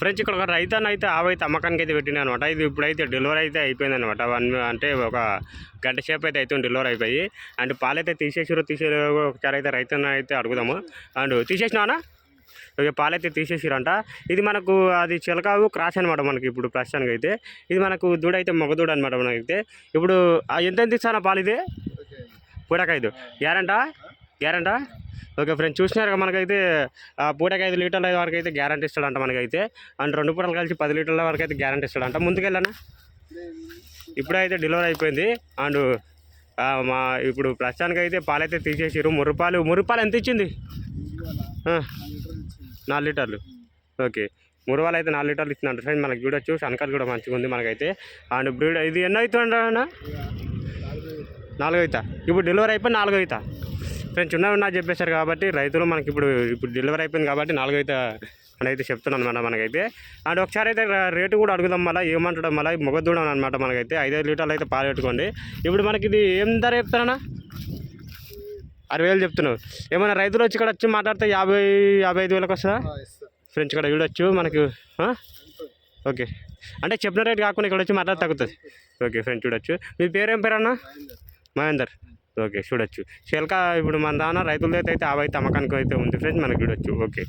Friends ఇక్కడ ఒక రైతన్న అయితే ఆవైతే అమ్మకానికి అయితే పెట్టింది అనమాట ఇది ఇప్పుడైతే డెలివరీ అయితే అయిపోయింది అనమాట వన్ అంటే ఒక గంట సేపు అయితే అవుతుంది డెలివరీ అయిపోయి. అండ్ పాలైతే తీసేసారు తీసే ఒకసారి అయితే రైతన్న అయితే అడుగుదాము. అండ్ తీసేసినావా ఓకే పాలైతే తీసేసిరంట. ఇది మనకు అది చిలకావు క్రాస్ అనమాట మనకి ఇప్పుడు ప్రస్తుతానికి అయితే ఇది మనకు దూడ అయితే మగ దూడ అనమాట మనకైతే. ఇప్పుడు ఎంత ఎంత ఇస్తానా పాలు ఇది? పూటకైదు గ్యారంటా గ్యారంటా? ఓకే ఫ్రెండ్స్ చూసినారు కదా మనకైతే ఆ పూటకి ఐదు లీటర్ల వరకు అయితే గ్యారంటీ ఇస్తాడంట మనకైతే. అండ్ రెండు పూటలు కలిసి పది లీటర్ల వరకు అయితే గ్యారంటీ ఇస్తాడంట. ముందుకెళ్ళానా? ఇప్పుడైతే డెలివరీ అయిపోయింది. అండ్ మా ఇప్పుడు ప్రస్తుతానికి అయితే పాలైతే తీసేసారు మురుపాలు మురుపాలు ఎంత ఇచ్చింది? నాలుగు లీటర్లు. ఓకే. మురువాలు అయితే నాలుగు లీటర్లు ఇచ్చిందంట ఫ్రెండ్. మనకి చూడొచ్చు శనకాలు కూడా మంచిగా ఉంది మనకైతే. అండ్ బ్రీడ్ ఇది ఎన్నో అవుతుందన్నా నాలుగో ఇప్పుడు డెలివరీ అయిపోయి నాలుగో అవుతా ఫ్రెండ్స్ ఉన్న ఉన్నా చెప్పేశారు కాబట్టి రైతులు మనకి ఇప్పుడు ఇప్పుడు డెలివరీ అయిపోయింది కాబట్టి నాలుగో అవుతా అని అయితే చెప్తున్నాను అనమాట మనకైతే. అండ్ ఒకసారి అయితే రేటు కూడా అడుగుదాం మళ్ళీ ఏమంటడం మళ్ళీ మొగదూడం అనమాట మనకైతే. ఐదైదు లీటర్లు అయితే పాలు పెట్టుకోండి. ఇప్పుడు మనకి ఇది ఏం ధర చెప్తారన్నా? అరవై వేలు చెప్తున్నావు ఏమైనా రైతులు వచ్చి ఇక్కడ వచ్చి మాట్లాడితే యాభై యాభై ఐదు వేలకు వస్తుందా? ఫ్రెండ్స్ ఇక్కడ చూడొచ్చు మనకు? ఓకే. అంటే చెప్పిన రేట్ కాకుండా ఇక్కడ వచ్చి మాట్లాడితే తగ్గుతుంది. ఓకే ఫ్రెండ్స్ చూడొచ్చు. మీ పేరు ఏం పేరు అన్న మహేందర్. ఓకే చూడొచ్చు. చిలక ఇప్పుడు మన దాన రైతులతో అయితే అవైతే అమ్మకానికి అయితే ఉంది. ఫ్రెండ్స్ మనకి చూడొచ్చు. ఓకే.